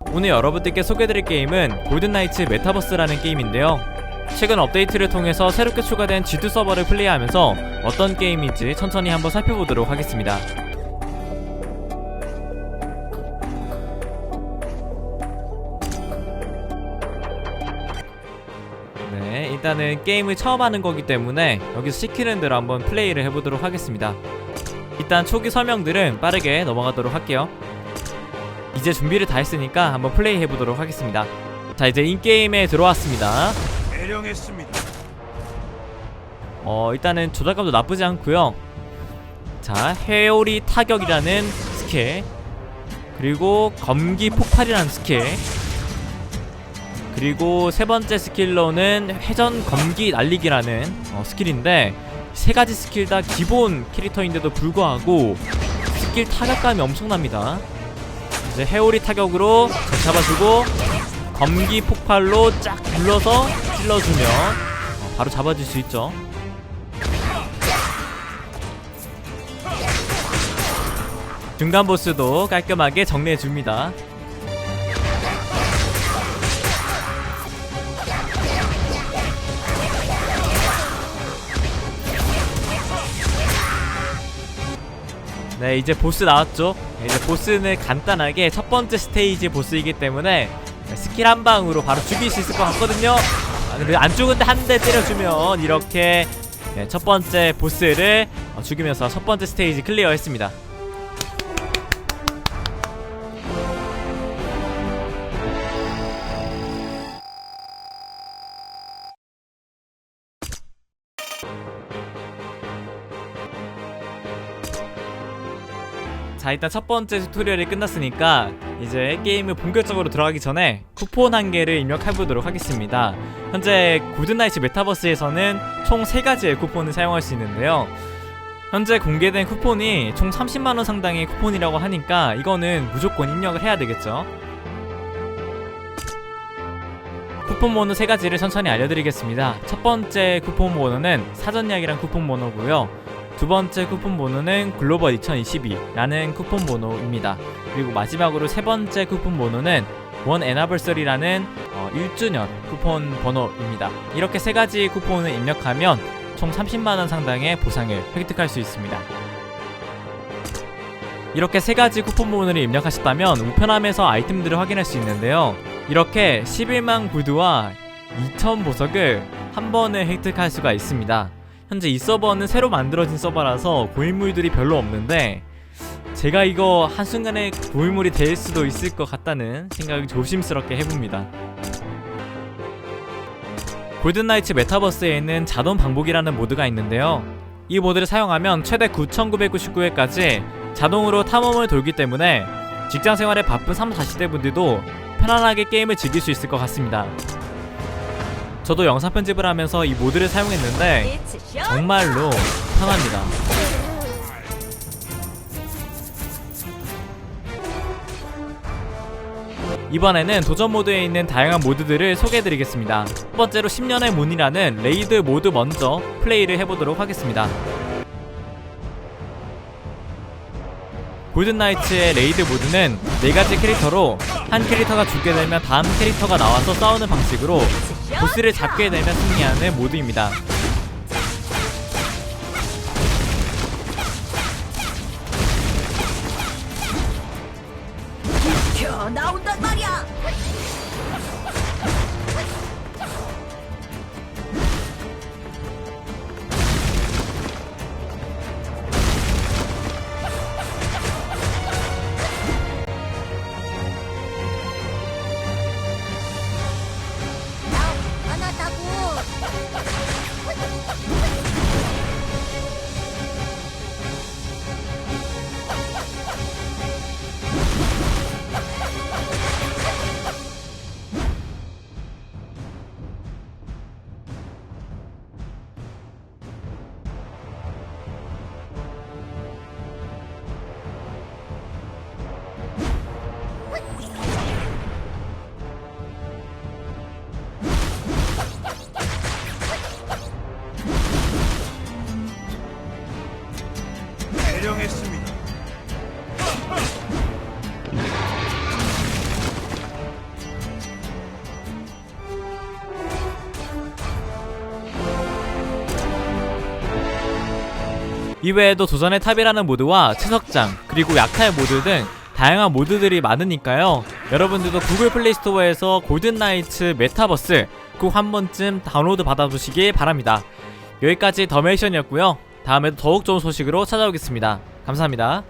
오늘 여러분들께 소개해드릴 게임은 골든나이츠 메타버스라는 게임인데요. 최근 업데이트를 통해서 새롭게 추가된 G2 서버를 플레이하면서 어떤 게임인지 천천히 한번 살펴보도록 하겠습니다. 네, 일단은 게임을 처음 하는 거기 때문에 여기서 시키는 대로 한번 플레이를 해보도록 하겠습니다. 일단 초기 설명들은 빠르게 넘어가도록 할게요. 이제 준비를 다 했으니까 한번 플레이 해 보도록 하겠습니다. 자, 이제 인게임에 들어왔습니다. 대령했습니다. 어, 일단은 조작감도 나쁘지 않고요. 자, 회오리 타격이라는 스킬. 그리고 검기 폭발이라는 스킬. 그리고 세 번째 스킬로는 회전 검기 날리기라는 어, 스킬인데 세 가지 스킬 다 기본 캐릭터인데도 불구하고 스킬 타격감이 엄청납니다. 이제 회오리 타격으로 잘 잡아주고 검기 폭발로 쫙 눌러서 찔러주면 어, 바로 잡아줄 수 있죠. 중간 보스도 깔끔하게 정리해 줍니다. 네, 이제 보스 나왔죠. 네, 이제 보스는 간단하게 첫 번째 스테이지 보스이기 때문에 스킬 한 방으로 바로 죽일 수 있을 것 같거든요. 아, 근데 안 죽은데 한 대 때려주면 이렇게 네, 첫 번째 보스를 어, 죽이면서 첫 번째 스테이지 클리어했습니다. 자 일단 첫 번째 튜토리얼이 끝났으니까 이제 게임을 본격적으로 들어가기 전에 쿠폰 한 개를 입력해보도록 하겠습니다 현재 골든나이츠 메타버스에서는 총 3가지의 쿠폰을 사용할 수 있는데요 현재 공개된 쿠폰이 총 30만원 상당의 쿠폰이라고 하니까 이거는 무조건 입력을 해야 되겠죠 쿠폰 번호 세 가지를 천천히 알려드리겠습니다. 첫 번째 쿠폰 번호는 사전 예약이란 쿠폰 번호고요. 두 번째 쿠폰 번호는 글로벌 2022라는 쿠폰 번호입니다. 그리고 마지막으로 세 번째 쿠폰 번호는 원 애나버서리라는 어, 1주년 쿠폰 번호입니다. 이렇게 세 가지 쿠폰을 입력하면 총 30만 원 상당의 보상을 획득할 수 있습니다. 이렇게 세 가지 쿠폰 번호를 입력하셨다면 우편함에서 아이템들을 확인할 수 있는데요. 이렇게 11만 골드와 2,000 보석을 한 번에 획득할 수가 있습니다. 현재 이 서버는 새로 만들어진 서버라서 고인물들이 별로 없는데 제가 이거 한순간에 고인물이 될 수도 있을 것 같다는 생각을 조심스럽게 해봅니다. 골든나이츠 메타버스에는 자동 방복이라는 모드가 있는데요. 이 모드를 사용하면 최대 9,999회까지 자동으로 탐험을 돌기 때문에 직장 생활에 바쁜 3, 40대 분들도 편안하게 게임을 즐길 수 있을 것 같습니다. 저도 영상 편집을 하면서 이 모드를 사용했는데 정말로 편합니다. 이번에는 도전 모드에 있는 다양한 모드들을 소개해드리겠습니다. 첫 번째로 10년의 문이라는 레이드 모드 먼저 플레이를 해보도록 하겠습니다. 골든나이츠의 레이드 모드는 4가지 캐릭터로 한 캐릭터가 죽게 되면 다음 캐릭터가 나와서 싸우는 방식으로 보스를 잡게 되면 승리하는 모드입니다. 나온단 말이야. 이외에도 도전의 탑이라는 모드와 채석장 그리고 약탈 모드 등 다양한 모드들이 많으니까요. 여러분들도 구글 플레이 스토어에서 골든나이츠 메타버스 꼭 한 번쯤 다운로드 받아두시기 바랍니다. 여기까지 더메이션이었고요. 다음에도 더욱 좋은 소식으로 찾아오겠습니다. 감사합니다.